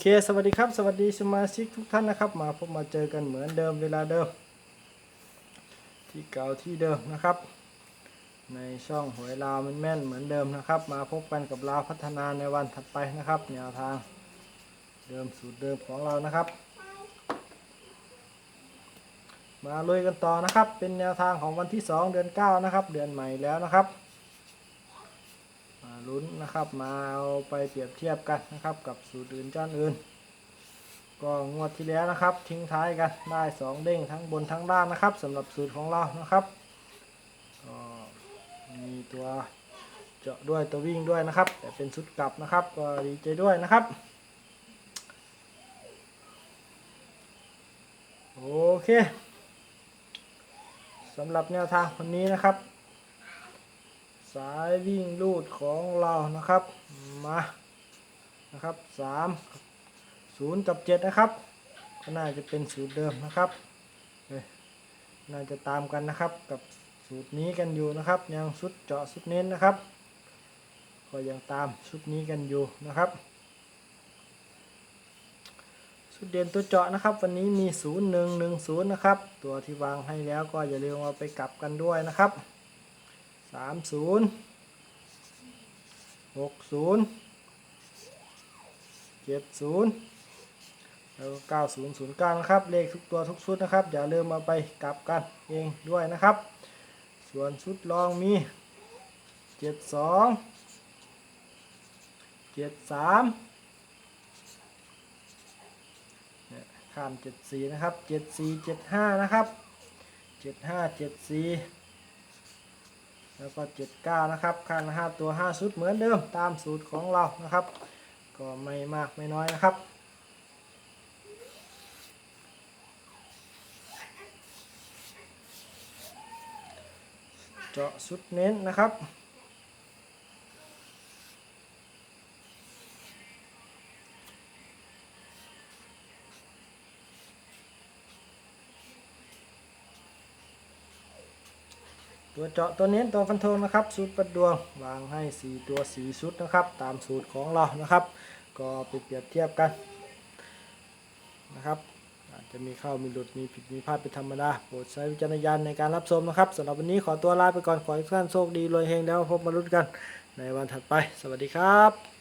เค สวัสดีครับ สวัสดีสมาชิกทุกท่านนะครับ มาพบมาเจอกันเหมือนเดิมเวลาเดิม ที่เก่าที่เดิมนะครับ ในช่องหวยลาวมันแม่นเหมือนเดิมนะครับ มาพบกันกับลาวพัฒนาในวันถัดไปนะครับแนวทางเดิมสูตรเดิมของเรานะครับ มาลุยกันต่อนะครับ เป็นแนวทางของวันที่ 2 เดือน 9 นะครับ เดือนใหม่แล้วนะครับ ลุ้นนะครับ มาเอาไปเปรียบเทียบกันนะครับ กับสูตรอื่นจ้านอื่น ก็งวดที่แล้วนะครับ ทิ้งท้ายกันได้สองเด้งทั้งบนทั้งล่างนะครับสำหรับสูตรของเรานะครับก็มีตัวเจาะด้วยตัววิ่งด้วยนะครับ แต่เป็นชุดกลับนะครับ ก็ดีใจด้วยนะครับโอเคสำหรับแนวทางวันนี้นะครับ สายวิ่งลูดของเรานะครับ มานะครับสามศูนย์กับเจ็ดนะครับ ก็น่าจะเป็นสูตรเดิมนะครับน่าจะตามกันนะครับกับสูตรนี้กันอยู่นะครับ ยังชุดเจาะชุดเน้นนะครับ ก็ยังตามชุดนี้กันอยู่นะครับชุดเด่นตัวเจาะนะครับ วันนี้มีศูนย์หนึ่งหนึ่งศูนย์นะครับ ตัวที่วางให้แล้วก็อย่าลืมเอาไปกลับกันด้วยนะครับ สามศูนย์หกศูนย์เจ็ดศูนย์แล้วเก้าศูนย์ศูนย์เก้านะครับ เลขทุกตัวทุกชุดนะครับ อย่าลืมมาไปกลับกันเองด้วยนะครับ ส่วนชุดรองมีเจ็ดสองเจ็ดสามข้ามเจ็ดสี่นะครับเจ็ดสี่เจ็ดห้านะครับเจ็ดห้าเจ็ดสี่ แล้วก็ 79 นะครับ ข้างละ5ตัว 5 ชุดเหมือนเดิมตามสูตรของเรานะครับ ก็ไม่มากไม่น้อยนะครับ เจาะชุดเน้นนะครับ ตัวเจาะตัวเน้นตัวฟันธงนะครับสูตรประดวงวางให้ 4 ตัว4ชุดนะครับ ตามสูตรของเรานะครับ ก็ไปเปรียบเทียบกันนะครับอาจจะมีเข้ามีหลุดมีผิดมีพลาดเป็นธรรมดาโปรดใช้วิจารณญาณในการรับชมนะครับสำหรับวันนี้ขอตัวลาไปก่อนขอให้ทุกท่านโชคดีรวยเฮงแล้วพบมาลุ้นกัน ในวันถัดไป สวัสดีครับ